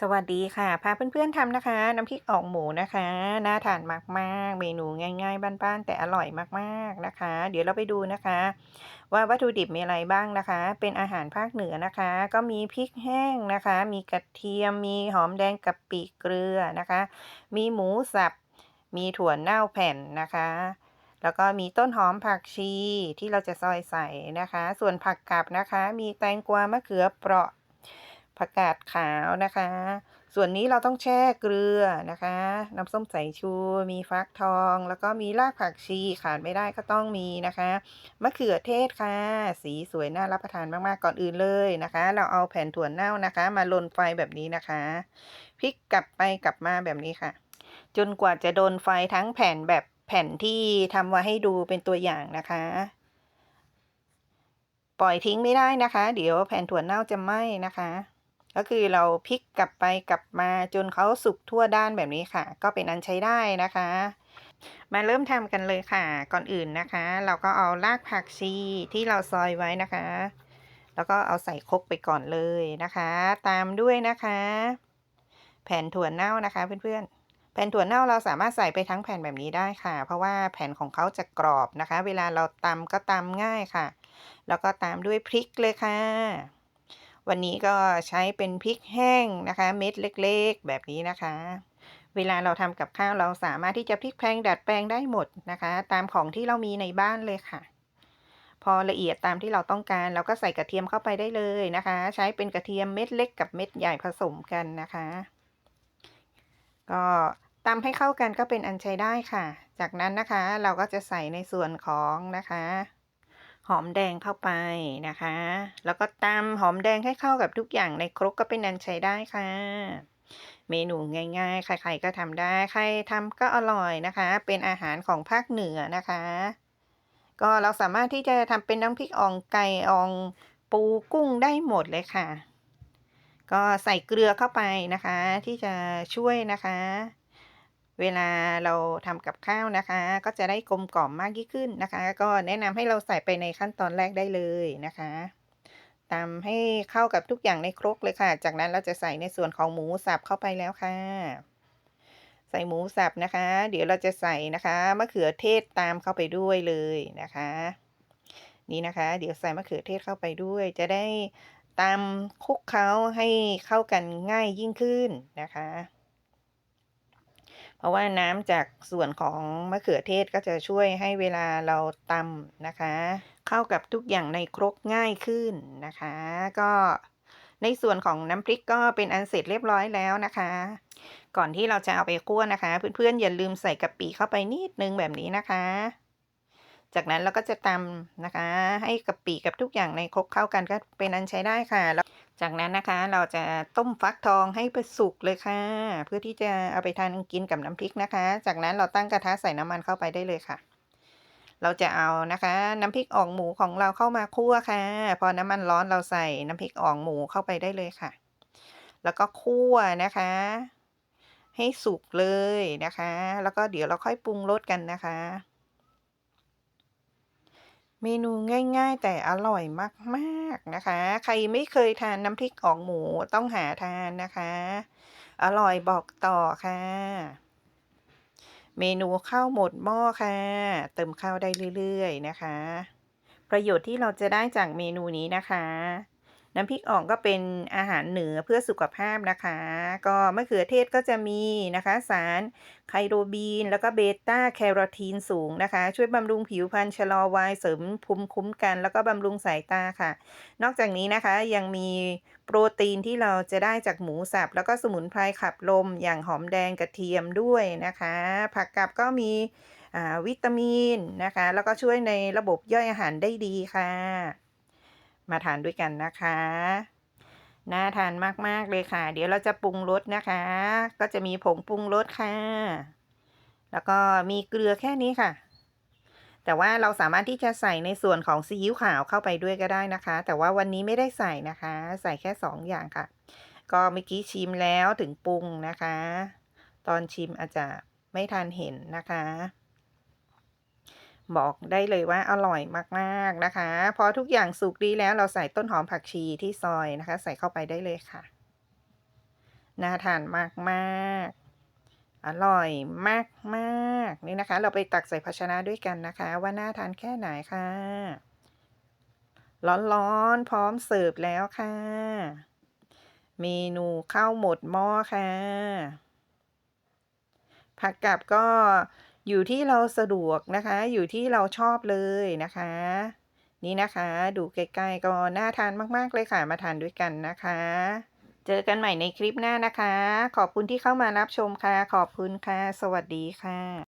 สวัสดีค่ะ พาเพื่อนๆทำนะคะ น้ำพริกอ่องหมูนะคะ น่าทานมากๆ เมนูง่าย ๆ บ้านๆแต่อร่อยมากๆนะคะ เดี๋ยวเราไปดูนะคะ ว่าวัตถุดิบมีอะไรบ้างนะคะ เป็นอาหารภาคเหนือนะคะ ก็มีพริกแห้งนะคะ มีกระเทียม มีหอมแดงกะปิเกลือนะคะ มีหมูสับ มีถั่วเน่าแผ่นนะคะ แล้วก็มีต้นหอมผักชีที่เราจะซอยใส่นะคะ ส่วนผักกับนะคะ มีแตงกวามะเขือเปราะ ผักกาดขาวนะคะ ส่วนนี้เราต้องแช่เกลือนะคะ น้ำส้มสายชู มีฟักทอง แล้วก็มีรากผักชีขาดไม่ได้ก็ต้องมีนะคะ มะเขือเทศค่ะ สีสวยน่ารับประทานมากๆก่อนอื่นเลยนะคะ เราเอาแผ่นถั่วเน่านะคะ มาลนไฟแบบนี้นะคะพลิกกลับไปกลับมาแบบนี้ค่ะ จนกว่าจะโดนไฟทั้งแผ่นแบบแผ่นที่ทำไว้ให้ดูเป็นตัวอย่างนะคะปล่อยทิ้งไม่ได้นะคะ เดี๋ยวแผ่นถั่วเน่าจะไหม้นะคะ ก็คือเราพลิกกลับไปกลับมาจนเขาสุกทั่วด้านแบบนี้ค่ะ ก็เป็นอันใช้ได้นะคะ มาเริ่มทำกันเลยค่ะ ก่อนอื่นนะคะ เราก็เอารากผักชีที่เราซอยไว้นะคะ แล้วก็เอาใส่ครกไปก่อนเลยนะคะ ตามด้วยนะคะ แผ่นถั่วเน่านะคะเพื่อนๆแผ่นถั่วเน่าเราสามารถใส่ไปทั้งแผ่นแบบนี้ได้ค่ะ เพราะว่าแผ่นของเขาจะกรอบนะคะ เวลาเราตำก็ตำง่ายค่ะ แล้วก็ตามด้วยพริกเลยค่ะ วันนี้ก็ใช้เป็นพริกแห้งนะคะ เม็ดเล็ก ๆ แบบนี้นะคะ เวลาเราทำกับข้าวเราสามารถที่จะพลิกแพลงดัดแปลงได้หมดนะคะ ตามของที่เรามีในบ้านเลยค่ะ พอละเอียดตามที่เราต้องการเราก็ใส่กระเทียมเข้าไปได้เลยนะคะ ใช้เป็นกระเทียมเม็ดเล็กกับเม็ดใหญ่ผสมกันนะคะ ก็ตำให้เข้ากันก็เป็นอันใช้ได้ค่ะ จากนั้นนะคะเราก็จะใส่ในส่วนของนะคะ หอมแดงเข้าไปนะคะ แล้วก็ตำหอมแดงให้เข้ากับทุกอย่างในครกก็เป็นอันใช้ได้ค่ะ เมนูง่ายๆ ใครๆก็ทำได้ ใครทำก็อร่อยนะคะ เป็นอาหารของภาคเหนือนะคะ ก็เราสามารถที่จะทำเป็นน้ำพริกอ่องไก่อ่องปูกุ้งได้หมดเลยค่ะ ก็ใส่เกลือเข้าไปนะคะ ที่จะช่วยนะคะ เวลาเราทำกับข้าวนะคะ ก็จะได้กลมกล่อมมากยิ่งขึ้นนะคะ ก็แนะนำให้เราใส่ไปในขั้นตอนแรกได้เลยนะคะตามให้เข้ากับทุกอย่างในครกเลยค่ะ จากนั้นเราจะใส่ในส่วนของหมูสับเข้าไปแล้วค่ะ ใส่หมูสับนะคะ เดี๋ยวเราจะใส่นะคะมะเขือเทศตามเข้าไปด้วยเลยนะคะ นี่นะคะ เดี๋ยวใส่มะเขือเทศเข้าไปด้วย จะได้ตามคลุกเคล้าให้เข้ากันง่ายยิ่งขึ้นนะคะ เพราะว่าน้ำจากส่วนของมะเขือเทศก็จะช่วยให้เวลาเราตำนะคะ เข้ากับทุกอย่างในครกง่ายขึ้นนะคะ ก็ในส่วนของน้ำพริกก็เป็นอันเสร็จเรียบร้อยแล้วนะคะ ก่อนที่เราจะเอาไปคั่วนะคะ เพื่อนๆอย่าลืมใส่กะปิเข้าไปนิดนึงแบบนี้นะคะ จากนั้นเราก็จะตำนะคะ ให้กะปิกับทุกอย่างในครกเข้ากันก็เป็นอันใช้ได้ค่ะ แล้วจากนั้นนะคะเราจะต้มฟักทองให้ไปสุกเลยค่ะ เพื่อที่จะเอาไปทานกินกับน้ำพริกนะคะ จากนั้นเราตั้งกระทะใส่น้ำมันเข้าไปได้เลยค่ะ เราจะเอานะคะ น้ำพริกอ่องหมูของเราเข้ามาคั่วค่ะ พอน้ำมันร้อนเราใส่น้ำพริกอ่องหมูเข้าไปได้เลยค่ะ แล้วก็คั่วนะคะ ให้สุกเลยนะคะ แล้วก็เดี๋ยวเราค่อยปรุงรสกันนะคะ เมนูง่าย ๆ แต่อร่อยมากๆนะคะ ใครไม่เคยทานน้ำพริกอองหมูต้องหาทานนะคะ อร่อยบอกต่อค่ะ เมนูข้าวหมดหม้อค่ะ เติมข้าวได้เรื่อย ๆ นะคะ ประโยชน์ที่เราจะได้จากเมนูนี้นะคะ น้ำพริกอ่องก็เป็นอาหารเหนือเพื่อสุขภาพนะคะ ก็มะเขือเทศก็จะมีนะคะ สารไคโรบีน แล้วก็เบต้าแคโรทีนสูงนะคะ ช่วยบำรุงผิวพรรณชะลอวัยเสริมภูมิคุ้มกัน แล้วก็บำรุงสายตาค่ะ นอกจากนี้นะคะยังมีโปรตีนที่เราจะได้จากหมูสับ แล้วก็สมุนไพรขับลมอย่างหอมแดงกระเทียมด้วยนะคะ ผักกับก็มีวิตามินนะคะ แล้วก็ช่วยในระบบย่อยอาหารได้ดีค่ะ มาทานด้วยกันนะคะ น่าทานมาก ๆ เลยค่ะ เดี๋ยวเราจะปรุงรสนะคะ ก็จะมีผงปรุงรสค่ะ แล้วก็มีเกลือแค่นี้ค่ะ แต่ว่าเราสามารถที่จะใส่ในส่วนของซีอิ๊วขาวเข้าไปด้วยก็ได้นะคะ แต่ว่าวันนี้ไม่ได้ใส่นะคะ ใส่แค่สองอย่างค่ะ ก็เมื่อกี้ชิมแล้วถึงปรุงนะคะ ตอนชิมอาจจะไม่ทันเห็นนะคะ บอกได้เลยว่าอร่อยมากๆนะคะ พอทุกอย่างสุกดีแล้วเราใส่ต้นหอมผักชีที่ซอยนะคะ ใส่เข้าไปได้เลยค่ะ น่าทานมากๆ อร่อยมากๆนี่นะคะ เราไปตักใส่ภาชนะด้วยกันนะคะ ว่าน่าทานแค่ไหนค่ะ ร้อนๆ พร้อมเสิร์ฟแล้วค่ะ เมนูข้าวหมดหม้อค่ะ ผักกาดก็ อยู่ที่เราสะดวกนะคะ อยู่ที่เราชอบเลยนะคะ นี่นะคะ ดูใกล้ๆก็น่าทานมากๆเลยค่ะ มาทานด้วยกันนะคะ เจอกันใหม่ในคลิปหน้านะคะ ขอบคุณที่เข้ามารับชมค่ะ ขอบคุณค่ะ สวัสดีค่ะ